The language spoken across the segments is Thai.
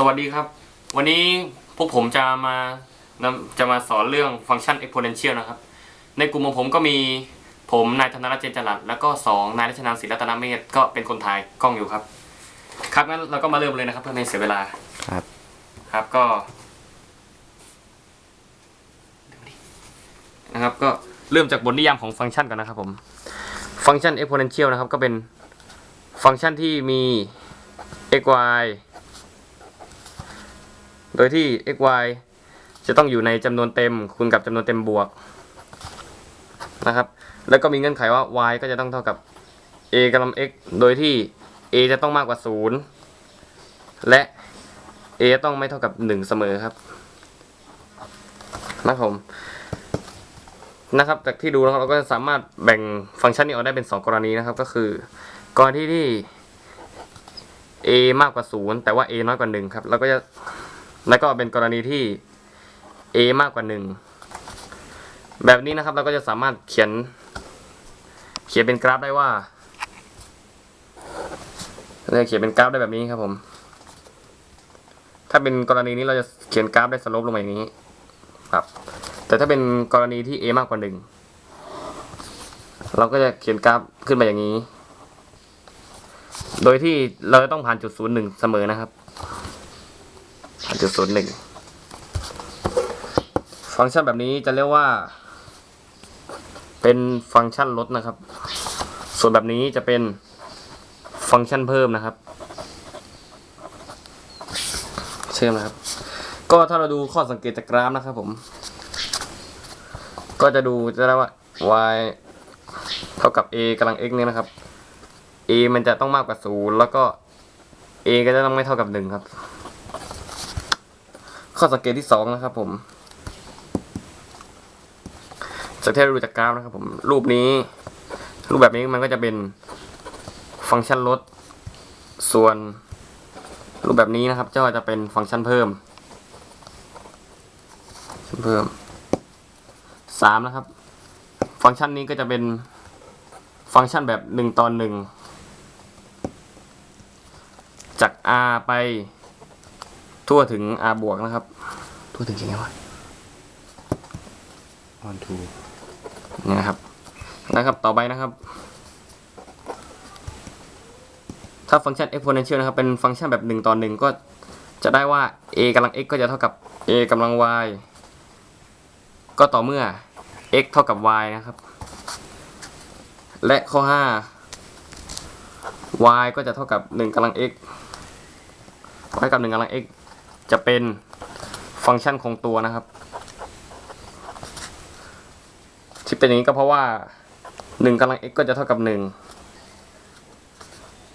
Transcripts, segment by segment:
สวัสดีครับ วันนี้พวกผมจะมานำจะมาสอนเรื่องฟังก์ชัน exponential นะครับ ในกลุ่มของผมก็มีผมนายธนรัตน์เจนจรัตน์แล้วก็สองนายรัชนานศิรัตนเมธก็เป็นคนถ่ายกล้องอยู่ครับ ครับงั้นเราก็มาเริ่มเลยนะครับ เพื่อไม่ให้เสียเวลาครับ ครับก็นะครับก็เริ่มจากบทนิยามของฟังก์ชันก่อนนะครับผม ฟังก์ชัน exponential นะครับก็เป็นฟังก์ชันที่มี x y โดยที่ x y จะต้องอยู่ในจำนวนเต็มคูณกับจำนวนเต็มบวกนะครับ แล้วก็มีเงื่อนไขว่า y ก็จะต้องเท่ากับ a กำลัง x โดยที่ a จะต้องมากกว่า 0 และ a จะต้องไม่เท่ากับ 1 เสมอครับนะครับผมนะครับจากที่ดูนะครับเราก็จะสามารถแบ่งฟังก์ชันนี้ออกได้เป็น 2 กรณีนะครับ ก็คือ กรณีที่ a มากกว่า 0 แต่ว่า a น้อยกว่า 1 ครับเราก็จะ แล้วก็เป็นกรณีที่ a มากกว่า 1 แบบนี้นะครับเราก็จะสามารถเขียน เขียนเป็นกราฟได้ว่าเราจะเขียนเป็นกราฟได้แบบนี้ครับผม ถ้าเป็นกรณีนี้เราจะเขียนกราฟได้สโลปลงมาอย่างนี้ ครับ แต่ถ้าเป็นกรณีที่ a มากกว่า 1 เราก็จะเขียนกราฟขึ้นมาอย่างนี้ โดยที่เราจะต้องผ่านจุดศูนย์หนึ่งเสมอนะครับ ผ่านจุดศูนย์หนึ่งฟังก์ชันแบบนี้จะเรียกว่า เป็นฟังก์ชันลดนะครับ ส่วนแบบนี้จะเป็นฟังก์ชันเพิ่มนะครับ เชื่อมนะครับ ก็ถ้าเราดูข้อสังเกตจากกราฟนะครับผม ก็จะดูจะได้ว่า y เท่ากับ a กำลัง x เนี่ยนะครับ a มันจะต้องมากกว่าศูนย์แล้วก็ a ก็จะต้องไม่เท่ากับหนึ่งครับ ข้อสังเกตที่สองนะครับผม จากที่เราดูจากกราฟนะครับผม รูปนี้ รูปแบบนี้มันก็จะเป็นฟังก์ชันลด ส่วน รูปแบบนี้นะครับก็จะเป็นฟังก์ชันเพิ่ม เพิ่มสามนะครับ ฟังก์ชันนี้ก็จะเป็นฟังก์ชันแบบหนึ่งตอนหนึ่งจาก r ไป ทั่วถึง r บวกนะครับ ทั่วถึงยังไงวะ on to นี่นะครับ นะครับ ต่อไปนะครับ ถ้าฟังก์ชัน exponential นะครับ เป็นฟังก์ชันแบบหนึ่งต่อหนึ่งก็จะได้ว่า a กำลัง x ก็จะเท่ากับ a กำลัง y ก็ต่อเมื่อ x เท่ากับ y นะครับ และข้อ 5 y ก็จะเท่ากับ 1กำลัง x y กับ 1กำลัง x จะเป็นฟังก์ชันคงตัวนะครับ ที่เป็นอย่างนี้ก็เพราะว่า1กำลัง x ก็จะเท่ากับ 1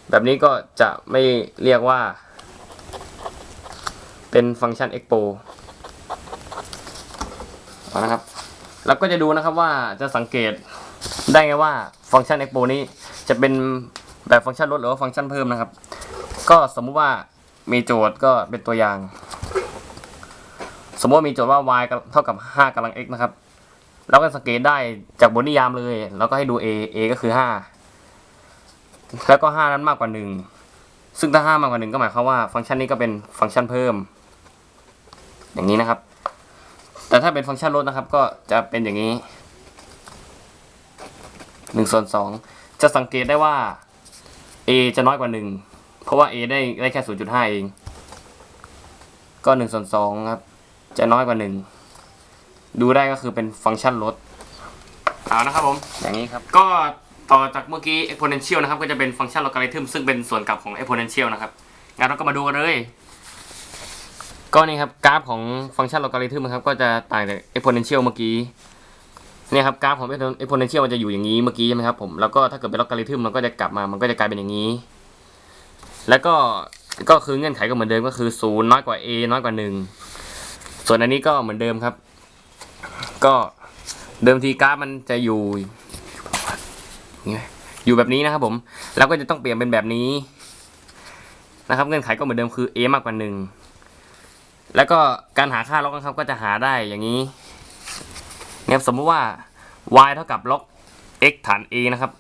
แบบนี้ก็จะไม่เรียกว่า เป็นฟังก์ชัน expo นะครับแล้วก็จะดูนะครับว่าจะสังเกตได้ไงว่าฟังก์ชัน expo นี้จะเป็นแบบฟังก์ชันลดหรือว่าฟังก์ชันเพิ่มนะครับ ก็สมมุติว่า มีโจทย์ก็เป็นตัวอย่าง สมมติมีโจทย์ว่า y เท่ากับ 5กำลัง x นะครับ เราก็สังเกตได้จากบทนิยามเลย แล้วก็ให้ดู a a ก็คือ 5 แล้วก็ 5 นั้นมากกว่า 1 ซึ่งถ้า 5 มากกว่า 1 ก็หมายความว่าฟังก์ชันนี้ก็เป็นฟังก์ชันเพิ่ม อย่างนี้นะครับ แต่ถ้าเป็นฟังก์ชันลดนะครับ ก็จะเป็นอย่างนี้1ส่วน2จะสังเกตได้ว่า a จะน้อยกว่า 1 เพราะว่า a ได้ได้แค่ 0.5 เอง ก็1ส่วน2ครับ จะน้อยกว่า 1 ดูได้ก็คือเป็นฟังก์ชันลดเอานะครับผม อย่างนี้ครับ ก็ต่อจากเมื่อกี้ exponential นะครับ ก็จะเป็นฟังก์ชัน logarithm ซึ่งเป็นส่วนกลับของ exponential นะครับงั้นเราก็มาดูกันเลย ก็นี่ครับกราฟของฟังก์ชัน logarithm นะครับ ก็จะต่างจาก exponential เมื่อกี้เนี่ยครับกราฟของ exponential มันจะอยู่อย่างนี้เมื่อกี้ใช่ไหมครับผม แล้วก็ถ้าเกิดเป็น logarithm มันก็จะกลับมา มันก็จะกลายเป็นอย่างนี้ แล้วก็ก็คือเงื่อนไขก็เหมือนเดิมก็คือ0น้อยกว่า a น้อยกว่า1ส่วนอันนี้ก็เหมือนเดิมครับ ก็เดิมทีกราฟมันจะอยู่อยู่แบบนี้นะครับผม แล้วก็จะต้องเปลี่ยนเป็นแบบนี้นะครับ เงื่อนไขก็เหมือนเดิมคือ a มากกว่าหนึ่งแล้วก็การหาค่าล็อกนะครับก็จะหาได้อย่างนี้เนี่ยสมมุติว่า y เท่ากับล็อก x ฐาน a นะครับ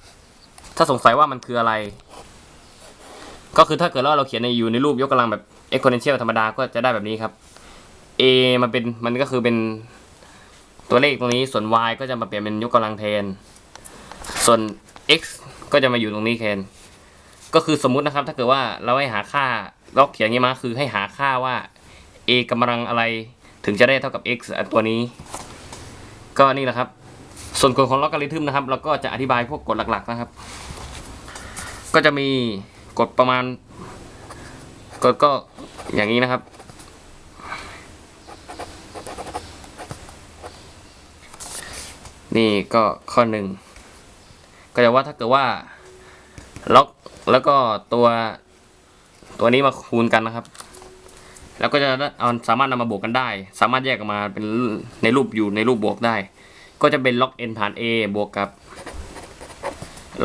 ถ้าสงสัยว่ามันคืออะไร ก็คือถ้าเกิดว่าเราเขียนในอยู่ในรูปยกกำลังแบบ exponential ธรรมดาก็จะได้แบบนี้ครับ a มันเป็นมันก็คือเป็นตัวเลขตรงนี้ส่วน y ก็จะมาเปลี่ยนเป็นยกกำลังแทน ส่วน x ก็จะมาอยู่ตรงนี้แทน ก็คือสมมุตินะครับ ถ้าเกิดว่าเราให้หาค่าล็อกเขียนอย่างนี้มาคือให้หาค่าว่า a กำลังอะไรถึงจะได้เท่ากับ x อันตัวนี้ ก็นี่แหละครับ ส่วนกฎของล็อกการิทึมนะครับ เราก็จะอธิบายพวกกฎหลักๆนะครับ ก็จะมี กฎประมาณกฎก็อย่างนี้นะครับ นี่ก็ข้อหนึ่งก็จะว่าถ้าเกิดว่าล็อกแล้วก็ตัวตัวนี้มาคูณกันนะครับ แล้วก็จะเอาสามารถนำมาบวกกันได้ สามารถแยกออกมาเป็นในรูปอยู่ในรูปบวกได้ ก็จะเป็นล็อก n ฐาน a บวกกับ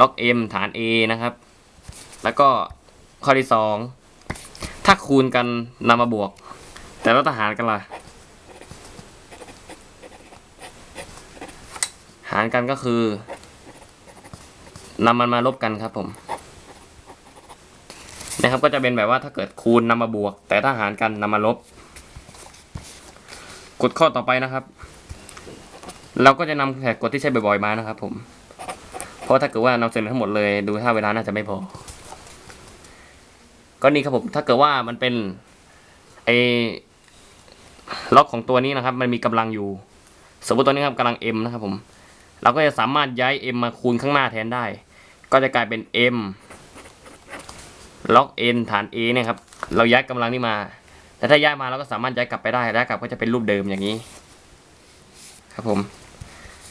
ล็อก m ฐาน a นะครับ แล้วก็ข้อที่สองถ้าคูณกันนำมาบวก แต่แล้วทหารกันล่ะ หารกันก็คือนำมันมาลบกันครับผมนะครับก็จะเป็นแบบว่าถ้าเกิดคูณนำมาบวก แต่ถ้าหารกันนำมาลบกฎข้อต่อไปนะครับ เราก็จะนำแผกกฎที่ใช้บ่อยๆมานะครับผม เพราะถ้าเกิดว่านำเสนอทั้งหมดเลยดูถ้าเวลาน่าจะไม่พอ ก็นี่ครับผมถ้าเกิดว่ามันเป็นไอ้ล็อกของตัวนี้นะครับ มันมีกำลังอยู่ สมมติตัวนี้ครับกำลัง m นะครับผม เราก็จะสามารถย้าย m มาคูณข้างหน้าแทนได้ ก็จะกลายเป็น m ล็อก n ฐาน a เนี่ยครับ เราย้ายกำลังนี้มา แต่ถ้าย้ายมาเราก็สามารถย้ายกลับไปได้ย้ายกลับก็จะเป็นรูปเดิมอย่างนี้ ครับผม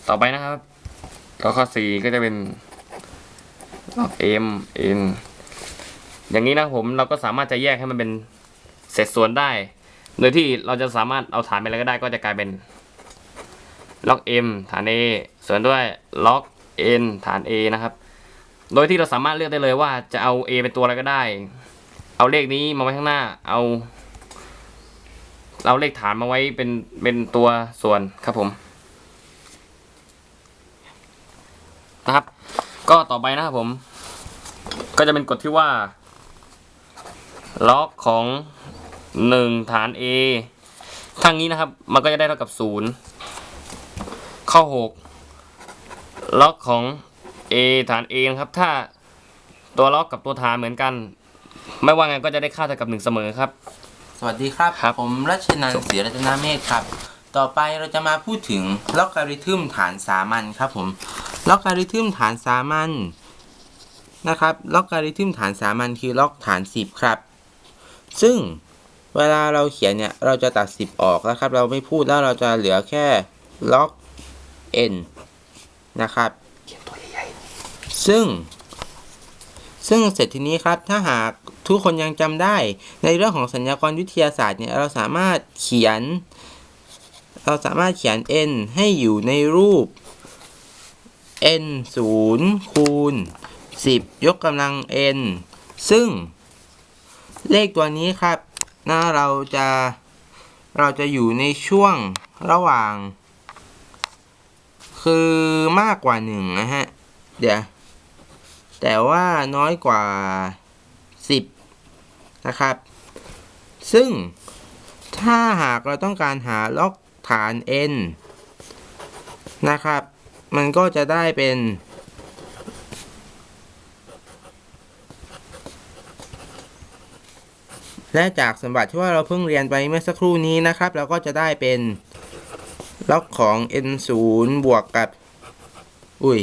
ต่อไปนะครับก็ข้อสี่ก็จะเป็นล็อก m n อย่างนี้นะผมเราก็สามารถจะแยกให้มันเป็นเศษส่วนได้ โดยที่เราจะสามารถเอาฐานไปอะไรก็ได้ก็จะกลายเป็นล็อก m ฐาน a ส่วนด้วยล็อก n ฐาน a นะครับ โดยที่เราสามารถเลือกได้เลยว่าจะเอา a เป็นตัวอะไรก็ได้ เอาเลขนี้มาไว้ข้างหน้า เอาเอาเลขฐานมาไว้เป็นเป็นตัวส่วนครับผมนะครับ ก็ต่อไปนะครับผม ก็จะเป็นกฎที่ว่า ล็อกของหนึ่งฐาน a ทางนี้นะครับ มันก็จะได้เท่ากับศูนย์ข้อหกล็อกของ a ฐาน a นะครับ ถ้าตัวล็อกกับตัวฐานเหมือนกัน ไม่ว่าไงก็จะได้ค่าเท่ากับหนึ่งเสมอครับ สวัสดีครับ ครับ ผมรัชนันท์ศรีรัตนาเมฆครับ ต่อไปเราจะมาพูดถึงล็อกการิทึมฐานสามัญครับผมล็อกการิทึมฐานสามัญนะครับ ล็อกการิทึมฐานสามัญคือล็อกฐาน 10 ครับ ซึ่งเวลาเราเขียนเนี่ย เราจะตัด 10 ออกนะครับ เราไม่พูดแล้วเราจะเหลือแค่ล็อก n นะครับ ซึ่ง ซึ่งเสร็จทีนี้ครับ ถ้าหากทุกคนยังจำได้ ในเรื่องของสัญญากรวิทยาศาสตร์เนี่ย เราสามารถเขียน เราสามารถเขียน n ให้อยู่ในรูป n 0คูณ10 ยกกำลัง n ซึ่ง เลขตัวนี้ครับนะเราจะเราจะอยู่ในช่วงระหว่าง คือมากกว่า1นะฮะ เดี๋ยว แต่ว่าน้อยกว่า 10 นะครับ ซึ่งถ้าหากเราต้องการหาล็อกฐาน n นะครับ มันก็จะได้เป็น และจากสมบัติที่ว่าเราเพิ่งเรียนไปเมื่อสักครู่นี้นะครับ เราก็จะได้เป็นล็อกของ n 0บวกกับ อุ้ย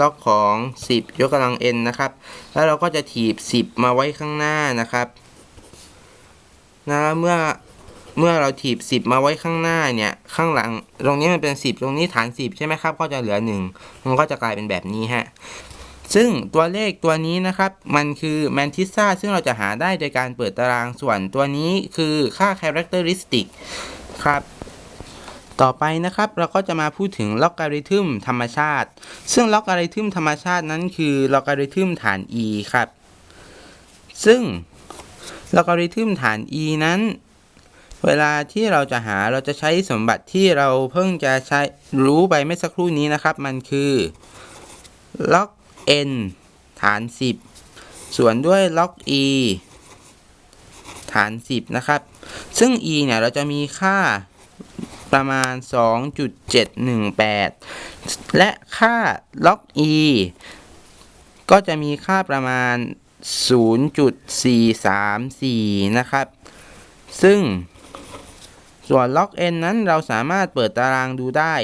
ล็อกของ 10 ยกกำลัง n นะครับ แล้วเราก็จะถีบ 10 มาไว้ข้างหน้านะครับ นะ เมื่อ เมื่อเราถีบ 10 มาไว้ข้างหน้าเนี่ย ข้างหลัง ตรงนี้มันเป็น 10 ตรงนี้ฐาน 10 ใช่ไหมครับ ก็จะเหลือ 1 มันก็จะกลายเป็นแบบนี้ฮะ ซึ่งตัวเลขตัวนี้นะครับ มันคือแมนทิซ่าซึ่งเราจะหาได้โดยการเปิดตารางส่วนตัวนี้คือค่า characteristic ครับต่อไปนะครับเราก็จะมาพูดถึงล็อกการิทึมธรรมชาติ ซึ่งล็อกการิทึมธรรมชาตินั้นคือล็อกการิทึมฐาน e ครับ ซึ่งล็อกการิทึมฐาน e นั้น เวลาที่เราจะหาเราจะใช้สมบัติที่เราเพิ่งจะใช้รู้ไปเมื่อสักครู่นี้นะครับ มันคือล็อก n ฐาน 10 ส่วนด้วยล็อก e ฐาน 10 นะครับ ซึ่ง e เนี่ย เราจะมีค่าประมาณ 2.718 และค่าล็อก e ก็จะมีค่าประมาณ 0.434 นะครับ ซึ่งส่วนล็อก n นั้นเราสามารถเปิดตารางดูได้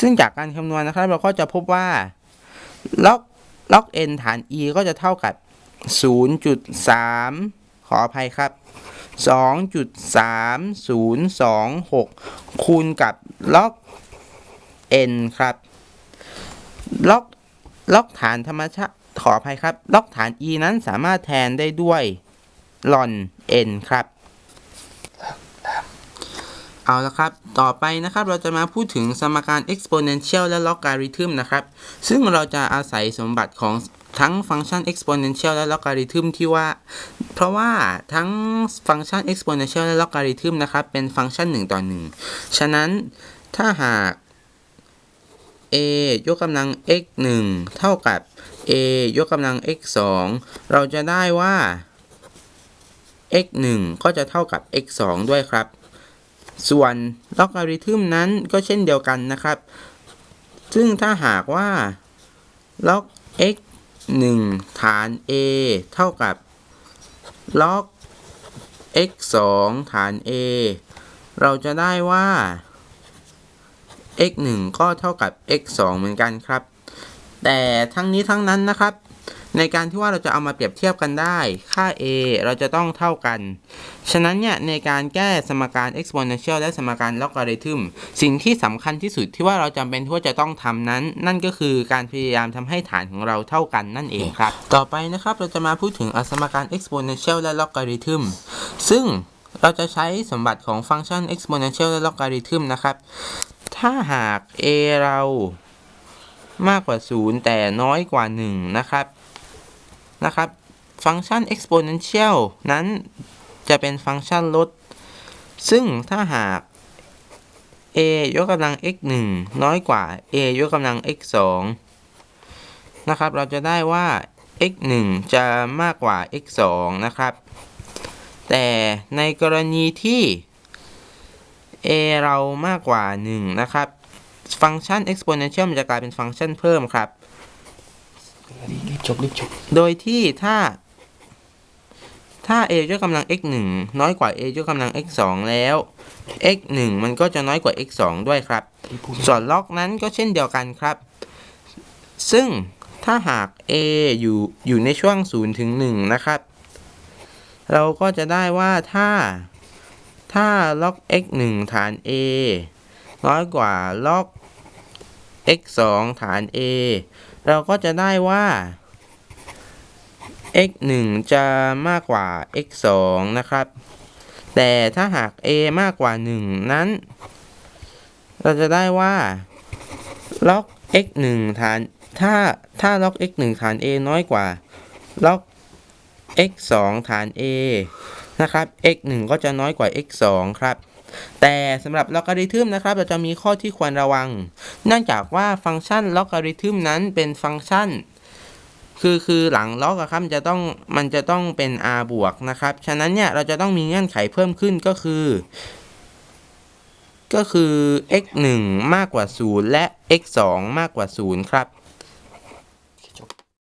ซึ่งจากการคำนวณนะครับ เราก็จะพบว่า ล็อกล็อก n ฐาน e ก็จะเท่ากับ 0.3 ขออภัยครับ 2.3026 คูณกับล็อก n ครับ ล็อก ล็อกฐานธรรมชาติ ขออภัยครับ ล็อกฐาน e นั้นสามารถแทนได้ด้วยลอน n ครับ เอาละครับ ต่อไปนะครับเราจะมาพูดถึงสมการ exponential และ logarithm นะครับ ซึ่งเราจะอาศัยสมบัติของทั้งฟังก์ชัน exponential และ logarithm ที่ว่า เพราะว่าทั้งฟังก์ชัน exponential และ logarithm นะครับ เป็นฟังก์ชัน 1 ต่อ 1 ฉะนั้นถ้าหาก a ยกกำลัง x 1 เท่ากับ a ยกกำลัง x 2 เราจะได้ว่า x 1ก็จะเท่ากับ x 2ด้วยครับ ส่วนลอการิทึมนั้นก็เช่นเดียวกันนะครับ ซึ่งถ้าหากว่าล็อก x 1 ฐาน a เท่ากับล็อก x 2 ฐาน a เราจะได้ว่า x 1ก็เท่ากับ x 2เหมือนกันครับ แต่ทั้งนี้ทั้งนั้นนะครับ ในการที่ว่าเราจะเอามาเปรียบเทียบกันได้ ค่า a เราจะต้องเท่ากัน ฉะนั้นเนี่ยในการแก้สมการ exponential และสมการ logarithm สิ่งที่สำคัญที่สุดที่ว่าเราจำเป็นที่ว่าจะต้องทำนั้น นั่นก็คือการพยายามทำให้ฐานของเราเท่ากันนั่นเองครับ ต่อไปนะครับเราจะมาพูดถึงสมการ exponential และ logarithm ซึ่งเราจะใช้สมบัติของฟังก์ชัน exponential และ logarithm นะครับ ถ้าหาก a เรามากกว่า 0 แต่น้อยกว่า 1 นะครับ นะครับ ฟังก์ชัน exponential นั้นจะเป็นฟังก์ชันลด ซึ่งถ้าหาก a ยกกำลัง x 1น้อยกว่า a ยกกำลัง x 2นะครับ เราจะได้ว่า x 1จะมากกว่า x 2นะครับ แต่ในกรณีที่ a เรามากกว่า 1 นะครับ ฟังก์ชัน exponential มันจะกลายเป็นฟังก์ชันเพิ่มครับ รีบจบรีบจบโดยที่ถ้า ถ้า a ยกกำลัง x 1น้อยกว่า a ยกกำลัง x 2แล้ว x 1มันก็จะน้อยกว่า x 2ด้วยครับ ส่วนล็อกนั้นก็เช่นเดียวกันครับ ซึ่งถ้าหาก a อยู่อยู่ในช่วง0ถึง1นะครับ เราก็จะได้ว่าถ้า ถ้าล็อก x 1ฐาน a น้อยกว่าล็อก x 2ฐาน a เราก็จะได้ว่า x 1จะมากกว่า x 2นะครับ แต่ถ้าหาก a มากกว่า 1 นั้น เราจะได้ว่าล็อก x 1ฐาน ถ้า ถ้าล็อก x 1ฐาน a น้อยกว่าล็อก x 2ฐาน a นะครับ x 1ก็จะน้อยกว่า x 2ครับ แต่สำหรับลอการิทึมนะครับ เราจะมีข้อที่ควรระวัง เนื่องจากว่าฟังก์ชันลอการิทึมนั้นเป็นฟังก์ชัน คือคือหลังล็อกอะครับมันจะต้องมันจะต้องเป็น r บวกนะครับ ฉะนั้นเนี่ยเราจะต้องมีเงื่อนไขเพิ่มขึ้นก็คือ ก็คือ x 1มากกว่า 0 และ x 2มากกว่า 0 ครับ